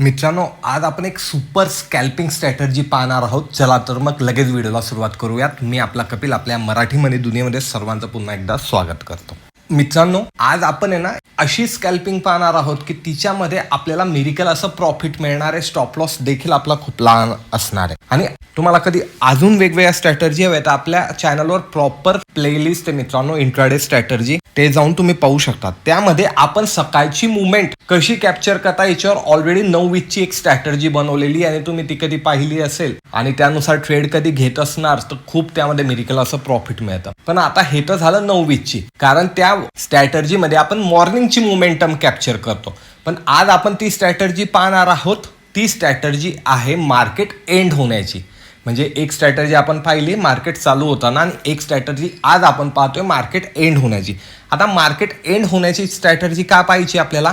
मित्रांनो आज आपण एक सुपर स्कॅल्पिंग स्ट्रॅटर्जी पाहणार आहोत. चला तर मग लगेच व्हिडिओला सुरुवात करूयात. मी आपला कपिल आपल्या मराठी मनी दुनियेमध्ये सर्वांचं पुन्हा एकदा स्वागत करतो. मित्रांनो आज आपण आहे ना अशी स्कॅल्पिंग पाहणार आहोत की तिच्यामध्ये आपल्याला मिरिकल असं प्रॉफिट मिळणार आहे. स्टॉप लॉस देखील आपला खूप लहान असणार आहे. आणि तुम्हाला कधी अजून वेगवेगळ्या स्ट्रॅटर्जी हव्या तर आपल्या चॅनलवर प्रॉपर प्लेलिस्ट आहे मित्रांनो इंट्राडे स्ट्रॅटर्जी ते जाऊन तुम्ही पाहू शकता. त्यामध्ये आपण सकाळची मुवमेंट कशी कॅप्चर करता याच्यावर ऑलरेडी नऊ वीकची एक स्ट्रॅटर्जी बनवलेली आणि तुम्ही ती कधी पाहिली असेल आणि त्यानुसार ट्रेड कधी घेत असणार तर खूप त्यामध्ये मिरिकल असं प्रॉफिट मिळतं. पण आता हे तर झालं नऊ वीकची कारण त्या स्ट्रॅटर्जीमध्ये आपण मॉर्निंगची मुवमेंटम कॅप्चर करतो. पण आज आपण ती स्ट्रॅटर्जी पाहणार आहोत. ती स्ट्रॅटर्जी आहे मार्केट एंड होण्याची. म्हणजे एक स्ट्रॅटर्जी आपण पाहिली मार्केट चालू होताना आणि एक स्ट्रॅटर्जी आज आपण पाहतोय मार्केट एंड होण्याची. आता मार्केट एंड होण्याची स्ट्रॅटर्जी का पाहिजे आपल्याला?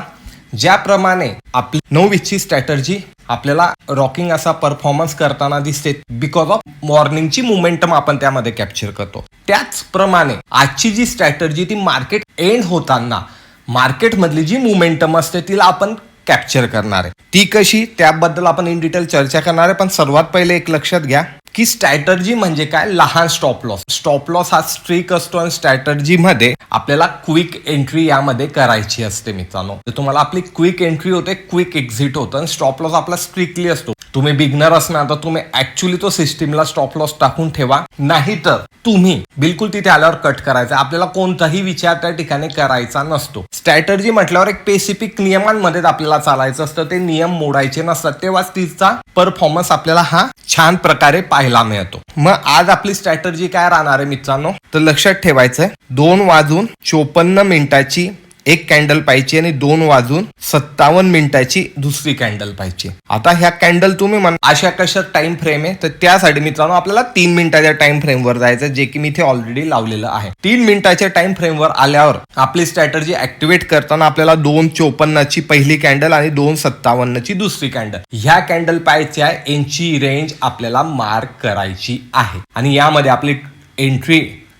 ज्याप्रमाणे आपली नऊ वीसची स्ट्रॅटर्जी आपल्याला रॉकिंग असा परफॉर्मन्स करताना दिसते बिकॉज ऑफ मॉर्निंगची मुमेंटम आपण त्यामध्ये कॅप्चर करतो. त्याचप्रमाणे आजची जी स्ट्रॅटर्जी ती मार्केट एंड होताना मार्केटमधली जी मुमेंटम असते तिला आपण कॅप्चर करणार. आहे ती कशी? त्याबद्दल आपण इन डिटेल चर्चा करणार आहे पण सर्वात पहिले एक लक्षात घ्या की स्ट्रॅटर्जी म्हणजे काय? लहान स्टॉप लॉस स्टॉप लॉस हा स्ट्रिक असतो आणि स्ट्रॅटर्जी मध्ये आपल्याला क्विक एंट्री यामध्ये करायची असते मित्रांनो. तर तुम्हाला आपली क्विक एंट्री होते क्विक एक्झिट होतं आणि स्टॉप लॉस आपला स्ट्रिक्टली असतो. तुम्ही बिगनर असणार तर तुम्ही ऍक्च्युली तो सिस्टीमला स्टॉप लॉस टाकून ठेवा. नाही तर तुम्ही बिलकुल तिथे आल्यावर कट करायचा. आपल्याला कोणताही विचार त्या ठिकाणी करायचा नसतो. स्ट्रॅटर्जी म्हटल्यावर एक स्पेसिफिक नियमांमध्ये आपल्याला चालायचं असतं. ते नियम मोडायचे नसतात. तेव्हाच तिचा परफॉर्मन्स आपल्याला हा छान प्रकारे पाहायला मिळतो. मग आज आपली स्ट्रॅटर्जी काय राहणार आहे मित्रांनो? तर लक्षात ठेवायचंय. दोन वाजून चोपन्न मिनिटाची एक कॅन्डल पाहिजे आणि दोन वाजून सत्तावन्न मिनिटाची दुसरी कॅन्डल पाहिजे. आता ह्या कॅन्डल तुम्ही म्हणा अशा कशा टाइम फ्रेम आहे? तर त्यासाठी मित्रांनो आपल्याला तीन मिनिटाच्या टाइम फ्रेमवर जायचं जे की मी इथे ऑलरेडी लावलेलं आहे. तीन मिनिटाच्या टाइम फ्रेमवर आल्यावर आपली स्ट्रॅटर्जी ऍक्टिव्हेट करताना आपल्याला दोन चोपन्नची पहिली कॅन्डल आणि दोन सत्तावन्नची दुसरी कॅन्डल ह्या कॅन्डल पाहायच्या यांची रेंज आपल्याला मार्क करायची आहे. आणि यामध्ये आपली एंट्री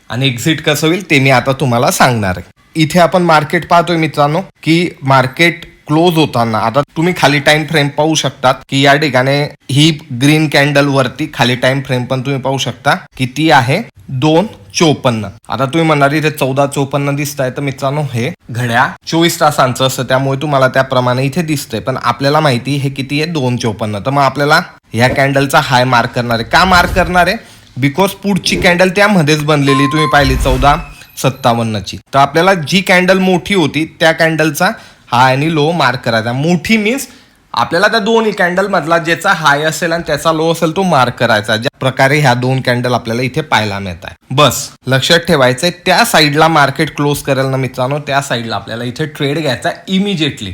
आणि एक्झिट कसं होईल ते मी आता तुम्हाला सांगणार आहे. इथे आपण मार्केट पाहतोय मित्रांनो की मार्केट क्लोज होताना आता तुम्ही खाली टाइम फ्रेम पाहू शकतात की या ठिकाणी ही ग्रीन कॅन्डल वरती खाली टाइम फ्रेम पण तुम्ही पाहू शकता किती आहे? दोन चोपन्न. आता तुम्ही म्हणणार इथे चौदा चोपन्न दिसत आहे तर मित्रांनो हे घड्या चोवीस तासांचं असतं त्यामुळे तुम्हाला त्याप्रमाणे इथे दिसतंय. पण आपल्याला माहिती हे किती आहे? दोन चोपन्न. तर मग आपल्याला ह्या कॅन्डलचा हाय मार्क करणार आहे. का मार्क करणार आहे? बिकॉज पुढची कॅन्डल त्यामध्येच बनलेली तुम्ही पाहिली चौदा सत्तावन्नची. तर आपल्याला जी कॅन्डल मोठी होती त्या कॅन्डलचा हाय आणि लो मार्क करायचा. मोठी मीन्स आपल्याला त्या दोन्ही कॅन्डल मधला ज्याचा हाय असेल आणि त्याचा लो असेल तो मार्क करायचा. ज्या प्रकारे ह्या दोन कॅन्डल आपल्याला इथे पाहायला मिळत आहे बस लक्षात ठेवायचंय त्या साईडला मार्केट क्लोज करेल ना मित्रांनो त्या साईडला आपल्याला इथे ट्रेड घ्यायचा इमिजिएटली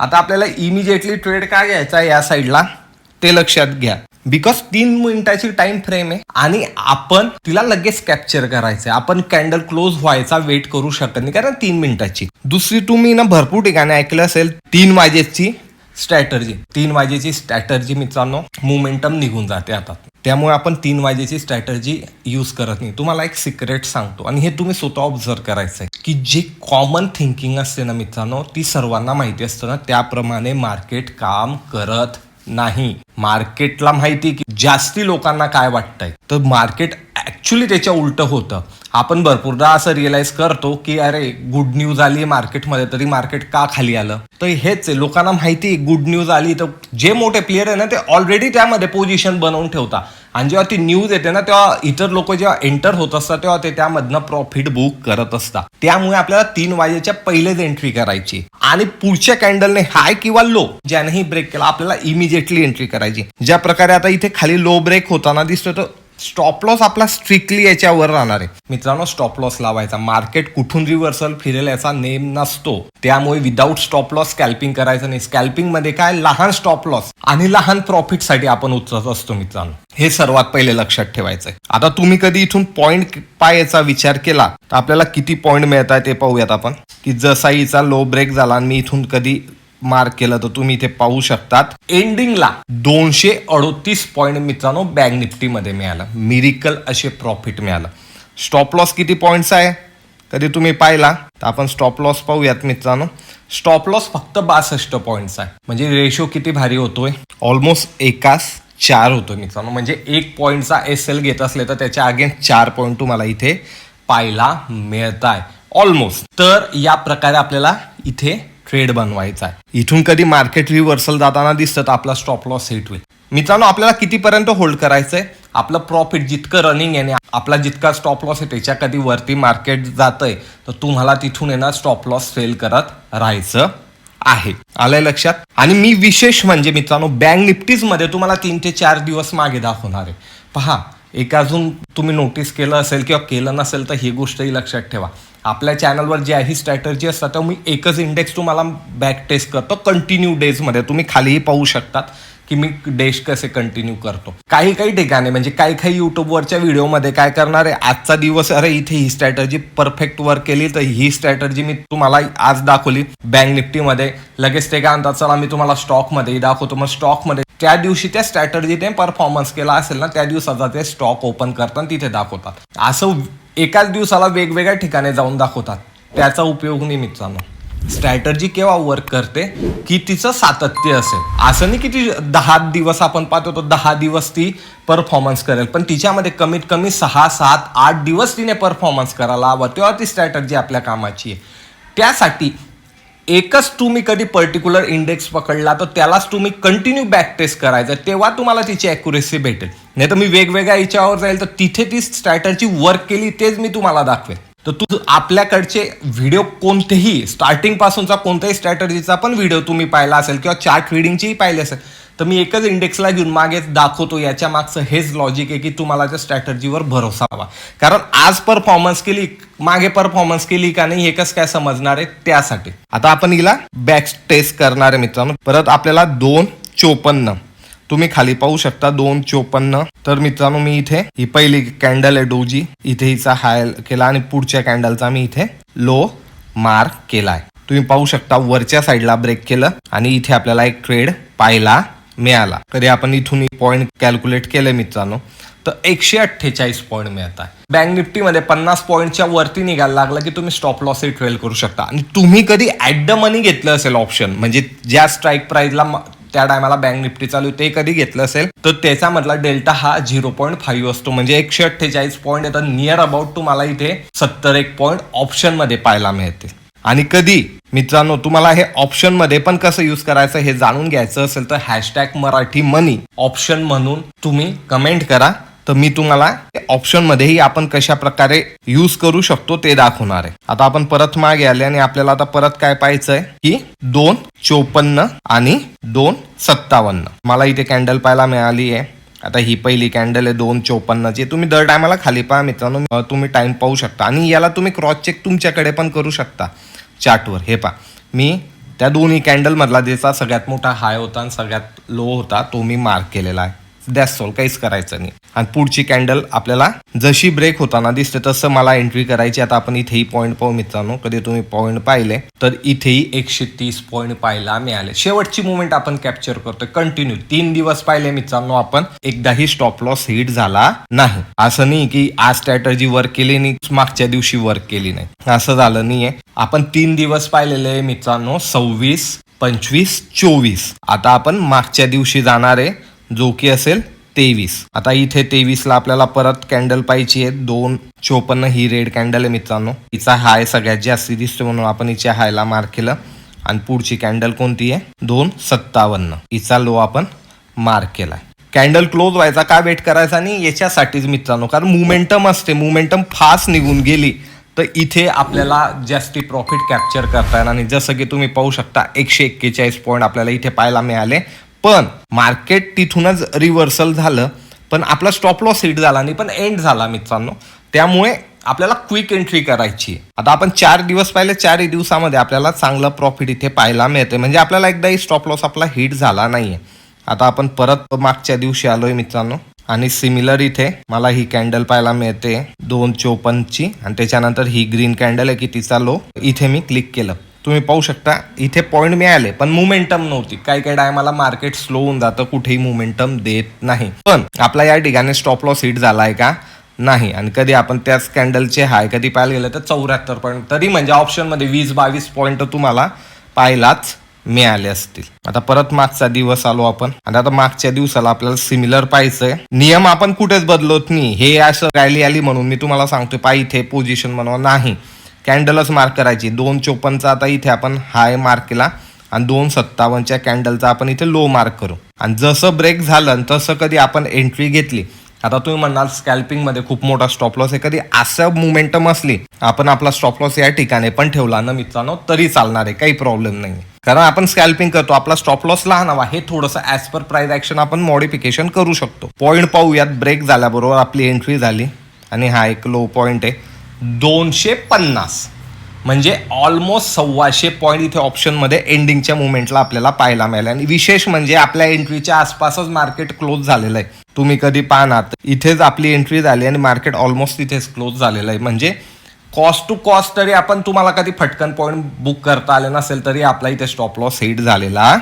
आता आपल्याला इमिजिएटली ट्रेड काय घ्यायचा या साईडला ते लक्षात घ्या. बिकॉज तीन मिनिटाची टाइम फ्रेम आहे. आणि आपण तिला लगेच कॅप्चर करायचं आपण कॅन्डल क्लोज व्हायचा वेट करू शकत नाही. कारण तीन मिनिटाची. दुसरी तुम्ही ना भरपूर ठिकाणी ऐकलं असेल तीन वाजेची स्ट्रॅटर्जी तीन वाजेची स्ट्रॅटर्जी मित्रांनो मोमेंटम निघून जाते आता. त्यामुळे आपण तीन वाजेची स्ट्रॅटर्जी यूज करत नाही. तुम्हाला एक सिक्रेट सांगतो. आणि हे तुम्ही स्वतः ऑब्झर्व करायचं आहे की जे कॉमन थिंकिंग असते ना मित्रांनो ती सर्वांना माहिती असतं ना त्याप्रमाणे मार्केट काम करत नाही. मार्केटला माहिती की जास्ती लोकांना काय वाटतंय. तर मार्केट ऍक्च्युली त्याच्या उलट होतं. आपण भरपूरदा असं रिअलाइज करतो की अरे गुड न्यूज आली मार्केटमध्ये तरी मार्केट का खाली आलं? तर हेच आहे. लोकांना माहिती गुड न्यूज आली तर जे मोठे प्लेयर आहे ना ते ऑलरेडी त्यामध्ये पोझिशन बनवून ठेवता. आणि जेव्हा ती न्यूज येते ना तेव्हा इतर लोक जेव्हा एंटर होत असतात तेव्हा ते त्यामधनं प्रॉफिट बुक करत असतात. त्यामुळे आपल्याला तीन वाजेच्या पहिलेच एंट्री करायची आणि पुढच्या कॅन्डलने हाय किंवा लो ज्यानेही ब्रेक केला आपल्याला इमिजिएटली एंट्री करायची ज्या प्रकारे आता इथे खाली लो ब्रेक होताना दिसतो तो स्टॉप लॉस आपला स्ट्रिक्टली याच्यावर राहणार आहे. मित्रांनो स्टॉप लॉस लावायचा. मार्केट कुठून रिव्हर्सल फिरेल याचा नेम नसतो. त्यामुळे विदाऊट स्टॉप लॉस स्कॅल्पिंग करायचं नाही. स्कॅल्पिंगमध्ये काय? लहान स्टॉप लॉस आणि लहान प्रॉफिटसाठी आपण उचलत असतो मित्रांनो. हे सर्वात पहिले लक्षात ठेवायचंय. आता तुम्ही कधी इथून पॉईंट पाय याचा विचार केला? तर आपल्याला किती पॉईंट मिळत आहे ते पाहूयात आपण. की जसा हिचा लो ब्रेक झाला आणि मी इथून कधी मार्क केलं तर तुम्ही इथे पाहू शकतात. एंडिंगला दोनशे अडोतीस पॉईंट मित्रांनो बँक निफ्टीमध्ये मिळालं. मिरिकल असे प्रॉफिट मिळालं. स्टॉप लॉस किती पॉईंट्स आहे? कधी तुम्ही पाहिला? तर आपण स्टॉप लॉस पाहूयात मित्रांनो. स्टॉप लॉस फक्त बासष्ट पॉईंट्स आहे. म्हणजे रेशो किती भारी होतोय? ऑलमोस्ट एकास चार होतो मित्रांनो. म्हणजे एक पॉईंटचा एस एल घेत असले तर त्याच्या अगेन्स्ट चार पॉईंट तुम्हाला इथे पाहायला मिळत आहे ऑलमोस्ट तर या प्रकारे आपल्याला इथे ट्रेड बनवायचा आहे. इथून कधी मार्केट रिव्हर्सल जाताना दिसतं तर आपला स्टॉप लॉस हिट होईल. मित्रांनो आपल्याला कितीपर्यंत होल्ड करायचंय? आपलं प्रॉफिट जितकं रनिंग आहे आपला जितका स्टॉप लॉस आहे त्याच्या कधी वरती मार्केट जातंय तर तुम्हाला तिथून येणार स्टॉप लॉस सेल करत राहायचं आहे. आलंय लक्षात? आणि मी विशेष म्हणजे मित्रांनो बँक निफ्टीजमध्ये तुम्हाला तीन ते चार दिवस मागे दाखवणार आहे. पहा एक अजून तुम्ही नोटीस केलं असेल किंवा केलं नसेल तर ही गोष्टही लक्षात ठेवा. आपल्या चॅनलवर जी आहे स्ट्रॅटर्जी असतात तर मी एकच इंडेक्स तुम्हाला बॅक टेस्ट करतो कंटिन्यू डेजमध्ये तुम्ही खालीही पाहू शकतात की मी डेश कसे कंटिन्यू करतो. काही काही ठिकाणी म्हणजे काही काही यूट्यूबवरच्या व्हिडिओमध्ये काय करणार आहे आजचा दिवस अरे इथे ही स्ट्रॅटर्जी परफेक्ट वर्क केली तर ही स्ट्रॅटर्जी मी तुम्हाला आज दाखवली बँक निफ्टीमध्ये लगेच ते काय म्हणतात चला मी तुम्हाला स्टॉकमध्ये दाखवतो. मग स्टॉकमध्ये त्या दिवशी त्या स्ट्रॅटर्जीने परफॉर्मन्स केला असेल ना त्या दिवसाचा ते स्टॉक ओपन करतात तिथे दाखवतात. असं एकाच दिवसाला वेगवेगळ्या ठिकाणी जाऊन दाखवतात. त्याचा उपयोग निमित्तानं. स्ट्रॅटर्जी केव्हा वर्क करते? की तिचं सातत्य असेल. असं नाही की ती दहा दिवस आपण पाहतो तो दहा दिवस ती परफॉर्मन्स करेल. पण तिच्यामध्ये कमीत कमी सहा सात आठ दिवस तिने परफॉर्मन्स करायला हवा. तेव्हा ती स्ट्रॅटर्जी आपल्या कामाची आहे. त्यासाठी एकच तुम्ही कधी पर्टिक्युलर इंडेक्स पकडला तर त्यालाच तुम्ही कंटिन्यू बॅक टेस्ट करायचं. तेव्हा तुम्हाला तिची अॅक्युरेसी भेटेल. नाही तर मी वेगवेगळ्या याच्यावर जाईल तर तिथे ती स्ट्रॅटर्जी वर्क केली तेच मी तुम्हाला दाखवेन तर तू आपल्याकडचे व्हिडिओ कोणतेही स्टार्टिंगपासूनचा कोणत्याही स्ट्रॅटर्जीचा पण व्हिडिओ तुम्ही पाहिला असेल किंवा चार्ट रिडिंगचीही पाहिली असेल तर मी एकच इंडेक्सला घेऊन मागे दाखवतो याच्या मागचं हेच लॉजिक आहे की तुम्हाला त्या स्ट्रॅटर्जीवर भरोसा हवा कारण आज परफॉर्मन्स केली मागे परफॉर्मन्स केली का नाही हे कसं काय समजणार आहे त्यासाठी. आता आपण हिला बॅक टेस्ट करणार आहे मित्रांनो. परत आपल्याला दोन चोपन्न. तुम्ही खाली पाहू शकता दोन चोपन्न. तर मित्रांनो मी इथे ही पहिली कॅन्डल आहे डोजी. इथे हिचा हाय केला आणि पुढच्या कॅन्डलचा मी इथे लो मार्क केलाय. तुम्ही पाहू शकता वरच्या साईडला ब्रेक केलं आणि इथे आपल्याला एक ट्रेड पाहिला. मिळाला. तरी आपण इथून पॉईंट कॅल्क्युलेट केले मित्रांनो. तर एकशे अठ्ठेचाळीस पॉईंट मिळत आहे. बँक निफ्टीमध्ये पन्नास पॉईंटच्या वरती निघायला लागला की तुम्ही स्टॉप लॉस ट्रेल करू शकता. आणि तुम्ही कधी ऍट द मनी घेतलं असेल ऑप्शन म्हणजे ज्या स्ट्राईक प्राईजला त्या टायमाला बँक निफ्टी चालू ते कधी घेतलं असेल तर त्याचा मधला डेल्टा हा झिरो पॉईंट फाईव्ह असतो. म्हणजे एकशे अठ्ठेचाळीस पॉईंट येतात नियर अबाउट तुम्हाला इथे सत्तर एक पॉईंट ऑप्शनमध्ये पाहायला मिळते आणि कधी? मित्रांनो तुम्हाला हे ऑप्शनमध्ये पण कसं युज करायचं हे जाणून घ्यायचं असेल तर हॅशटॅग मराठी मनी ऑप्शन म्हणून तुम्ही कमेंट करा. तर मी तुम्हाला ऑप्शन मध्येही आपण कशा प्रकारे युज करू शकतो ते दाखवणार आहे. आता आपण परत मागे आले आणि आपल्याला आता परत काय पाहायचंय? की दोन चोपन्न आणि दोन सत्तावन्न. मला इथे कॅन्डल पाहायला मिळाली आहे आता ही पहिली कॅन्डल आहे दोन चोपन्नची. तुम्ही दर टायमाला खाली पहा मित्रांनो. तुम्ही टाइम पाहू शकता. आणि याला तुम्ही क्रॉस चेक तुमच्याकडे पण करू शकता. चार्टवर हे पहा. मी त्या दोन्ही कॅन्डलमधला ज्याचा सगळ्यात मोठा हाय होता आणि सगळ्यात लो होता तो मी मार्क केलेला आहे. दॅट्स सॉल काहीच करायचं नाही. आणि पुढची कॅन्डल आपल्याला जशी ब्रेक होताना दिसते तसं मला एंट्री करायची. आता आपण इथेही पॉईंट पाहू मित्रांनो. कधी तुम्ही पॉईंट पाहिले तर इथेही एकशे तीस पॉईंट पाहायला मिळाले. शेवटची मुवमेंट आपण कॅप्चर करतो कंटिन्यू तीन दिवस पाहिले मित्रांनो आपण. एकदाही स्टॉप लॉस हिट झाला नाही. असं नाही की आज स्ट्रॅटर्जी वर्क केली नाही मागच्या दिवशी वर्क केली नाही. असं झालं नाहीये. आपण तीन दिवस पाहिलेले मित्रांनो सव्वीस पंचवीस चोवीस. आता आपण मागच्या दिवशी जाणार आहे. जो की असेल तेवीस. आता इथे तेवीसला आपल्याला परत कॅन्डल पाहिजे आहे. दोन चोपन्न ही रेड कॅन्डल आहे मित्रांनो. हिचा हाय सगळ्यात जास्ती दिसतो म्हणून आपण हिच्या हायला मार्क केलं. आणि पुढची कॅन्डल कोणती आहे? दोन सत्तावन्न. हिचा लो आपण मार्क केलाय. कॅन्डल क्लोज व्हायचा का वेट करायचा आणि याच्यासाठीच मित्रांनो कारण मुमेंटम असते. मुमेंटम फास्ट निघून गेली तर इथे आपल्याला जास्ती प्रॉफिट कॅप्चर करता येणार आणि जसं की तुम्ही पाहू शकता एकशे एक्केचाळीस पॉईंट आपल्याला इथे पाहायला मिळाले. पण मार्केट तिथूनच रिव्हर्सल झालं. पण आपला स्टॉप लॉस हिट झाला नाही पण एंड झाला मित्रांनो. त्यामुळे आपल्याला क्विक एंट्री करायची आता आपण चार दिवस पाहिले चारही दिवसामध्ये आपल्याला चांगलं प्रॉफिट इथे पाहायला मिळते म्हणजे आपल्याला एकदाही स्टॉप लॉस आपला हिट झाला नाहीये. आता आपण परत मागच्या दिवशी आलोय मित्रांनो. आणि सिमिलर इथे मला ही कॅन्डल पाहायला मिळते दोन चोपन्नची. आणि त्याच्यानंतर ही ग्रीन कॅन्डल आहे की तिचा लो इथे मी क्लिक केलं. तुम्ही पाहू शकता इथे पॉईंट मिळाले पण मुमेंटम नव्हती. काही काही टायमाला मार्केट स्लो होऊन जातं कुठेही मुमेंटम देत नाही. पण आपला या ठिकाणी स्टॉप लॉस हिट आहे का? नाही. आणि कधी आपण त्या स्कॅन्डलचे हाय कधी पाहायला गेलं तर चौऱ्याहत्तर पॉईंट तरी म्हणजे ऑप्शनमध्ये वीस बावीस पॉईंट तुम्हाला पाहायलाच मिळाले असतील. आता परत मागचा दिवस आलो आपण. आणि आता मागच्या दिवसाला आपल्याला सिमिलर पाहायचंय. नियम आपण कुठेच बदलत नाही. हे असं रॅली आली म्हणून मी तुम्हाला सांगतोय पाय इथे पोझिशन बनवा. नाही. कॅन्डलच मार्क करायची. दोन चोपनचा आता इथे आपण हाय मार्क केला आणि दोन सत्तावन्नच्या कॅन्डलचा आपण इथे लो मार्क करू. आणि जसं ब्रेक झालं तसं कधी आपण एंट्री घेतली आता तुम्ही म्हणाल स्कॅल्पिंगमध्ये खूप मोठा स्टॉप लॉस आहे. कधी असं मुमेंटम असली आपण आपला स्टॉप लॉस या ठिकाणी पण ठेवला ना मित्रांनो तरी चालणार आहे. काही प्रॉब्लेम नाही कारण आपण स्कॅल्पिंग करतो. आपला स्टॉप लॉस लहान हवा. हे थोडंसं ॲज पर प्राईज ॲक्शन आपण मॉडिफिकेशन करू शकतो. पॉईंट पाहूयात. ब्रेक झाल्याबरोबर आपली एंट्री झाली. आणि हा एक लो पॉईंट आहे. दोनशे पन्नास. म्हणजे ऑलमोस्ट सव्वाशे पॉईंट इथे ऑप्शनमध्ये एंडिंगच्या मुवमेंटला आपल्याला पाहायला मिळालं आणि विशेष म्हणजे आपल्या एंट्रीच्या आसपासच मार्केट क्लोज झालेलं आहे. तुम्ही कधी पाहणार इथेच आपली एंट्री झाली आणि मार्केट ऑलमोस्ट तिथेच क्लोज झालेलं आहे. म्हणजे कॉस्ट टू कॉस्ट तरी आपण तुम्हाला कधी फटकन पॉईंट बुक करता आले नसेल तरी आपला इथे स्टॉप लॉस हिट झालेला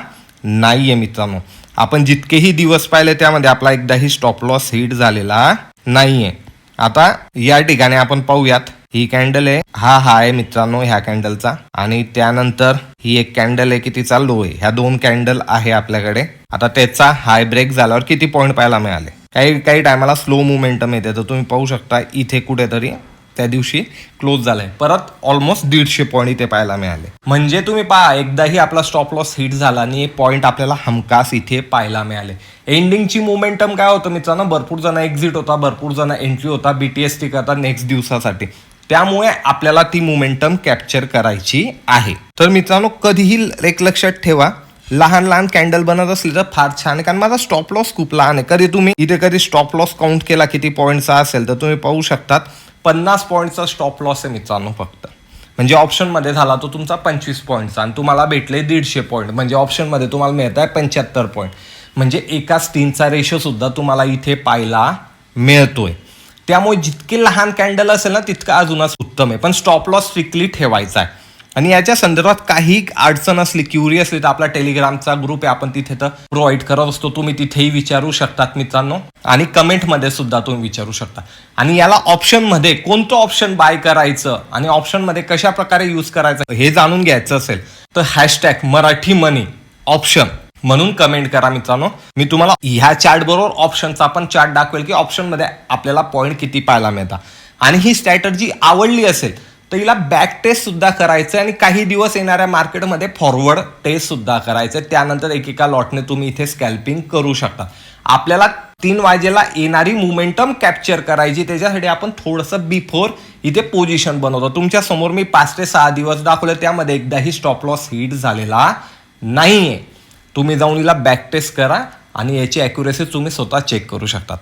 नाही आहे मित्रांनो. आपण जितकेही दिवस पाहिले त्यामध्ये आपला एकदाही स्टॉप लॉस हिट झालेला नाही आहे आता या ठिकाणी आपण पाहूयात. ही कॅन्डल आहे. हा हा आहे मित्रांनो ह्या कॅन्डलचा आणि त्यानंतर ही एक कॅन्डल आहे की चालू आहे. ह्या दोन कॅन्डल आहे आपल्याकडे. आता त्याचा हाय ब्रेक झाल्यावर किती पॉईंट पाहायला मिळाले? काही काही टायमाला स्लो मुवमेंटम येते. तर तुम्ही पाहू शकता इथे कुठेतरी त्या दिवशी क्लोज झालाय. परत ऑलमोस्ट दीडशे पॉईंट इथे पाहायला मिळाले. म्हणजे तुम्ही पहा एकदाही आपला स्टॉप लॉस हिट झाला आणि पॉईंट आपल्याला हमखास इथे पाहायला मिळाले. एंडिंगची मोमेंटम काय होतं मित्रांनो? भरपूर जण एक्झिट होता भरपूर जण एंट्री होता बीटीएसटी करता नेक्स्ट दिवसासाठी. त्यामुळे आपल्याला ती मोमेंटम कॅप्चर करायची आहे. तर मित्रांनो कधीही एक लक्षात ठेवा लहान लहान कॅन्डल बनत असली तर फार छान आहे. कारण माझा स्टॉप लॉस खूप लहान आहे. कधी तुम्ही इथे कधी स्टॉप लॉस काउंट केला किती पॉईंटचा असेल तर तुम्ही पाहू शकतात. पन्नास पॉईंटचा स्टॉप लॉस आहे मित्रांनो फक्त. म्हणजे ऑप्शनमध्ये झाला तो तुमचा पंचवीस पॉईंटचा आणि तुम्हाला भेटले दीडशे पॉईंट म्हणजे ऑप्शनमध्ये तुम्हाला मिळत आहे पंच्याहत्तर पॉईंट म्हणजे एका स्टीनचा रेशोसुद्धा तुम्हाला इथे पाहायला मिळतोय. त्यामुळे जितके लहान कॅन्डल असेल ना तितकं अजूनच उत्तम आहे. पण स्टॉप लॉस स्ट्रिक्टली ठेवायचा आहे. आणि याच्या संदर्भात काही अडचण असली क्युरियस तर आपला टेलिग्रामचा ग्रुप आहे. आपण तिथे तर प्रोव्हाइड करत असतो. तुम्ही तिथेही विचारू शकतात मित्रांनो. आणि कमेंटमध्ये सुद्धा तुम्ही विचारू शकता. आणि याला ऑप्शनमध्ये कोणतं ऑप्शन बाय करायचं आणि ऑप्शनमध्ये कशा प्रकारे यूज करायचं हे जाणून घ्यायचं असेल तर हॅशटॅग मराठी मनी ऑप्शन म्हणून कमेंट करा मित्रांनो. मी तुम्हाला ह्या चार्ट बरोबर ऑप्शनचा पण चार्ट दाखवेल की ऑप्शनमध्ये आपल्याला पॉईंट किती पाहायला मिळतात. आणि ही स्ट्रॅटर्जी आवडली असेल तर हिला बॅक टेस्ट सुद्धा करायचं आणि काही दिवस येणाऱ्या मार्केटमध्ये फॉरवर्ड टेस्ट सुद्धा करायचं त्यानंतर एकेका लॉटने तुम्ही इथे स्कॅल्पिंग करू शकता. आपल्याला तीन वाजेला येणारी मुमेंटम कॅप्चर करायची. त्याच्यासाठी आपण थोडंसं बिफोर इथे पोझिशन बनवतो. तुमच्यासमोर मी पाच ते सहा दिवस दाखवले. त्यामध्ये एकदाही स्टॉप लॉस हिट झालेला नाही आहे तुम्ही जाऊन हिला बॅक टेस्ट करा आणि याची अॅक्युरेसी तुम्ही स्वतः चेक करू शकतात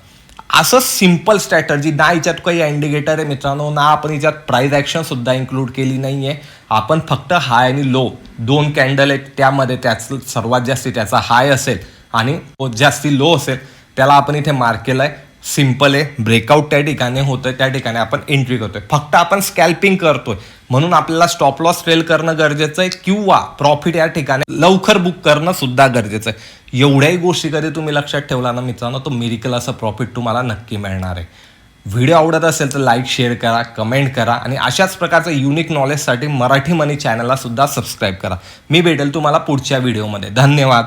असं सिंपल स्ट्रॅटर्जी ना याच्यात काही इंडिकेटर आहे मित्रांनो ना आपण याच्यात प्राईज ॲक्शन सुद्धा इन्क्लूड केली नाही आहे आपण फक्त हाय आणि लो दोन कॅन्डल आहेत त्यामध्ये त्याचं सर्वात जास्ती त्याचा हाय असेल आणि जास्ती लो असेल त्याला आपण इथे मार्क केलं आहे सिंपल आहे ब्रेकआउट त्या ठिकाणी होतं त्या ठिकाणी आपण एंट्री करतोय. फक्त आपण स्कॅल्पिंग करतोय. म्हणून आपल्याला स्टॉप लॉस फेल करणं गरजेचं आहे किंवा प्रॉफिट या ठिकाणी लवकर बुक करणं सुद्धा गरजेचं आहे. एवढ्याही गोष्टी कधी तुम्ही लक्षात ठेवला ना मित्रांनो तो मिरिकल असं प्रॉफिट तुम्हाला नक्की मिळणार आहे. व्हिडिओ आवडत असेल तर लाईक शेअर करा कमेंट करा आणि अशाच प्रकारचं युनिक नॉलेजसाठी मराठी मनी चॅनलला सुद्धा सबस्क्राईब करा. मी भेटेल तुम्हाला पुढच्या व्हिडिओमध्ये धन्यवाद.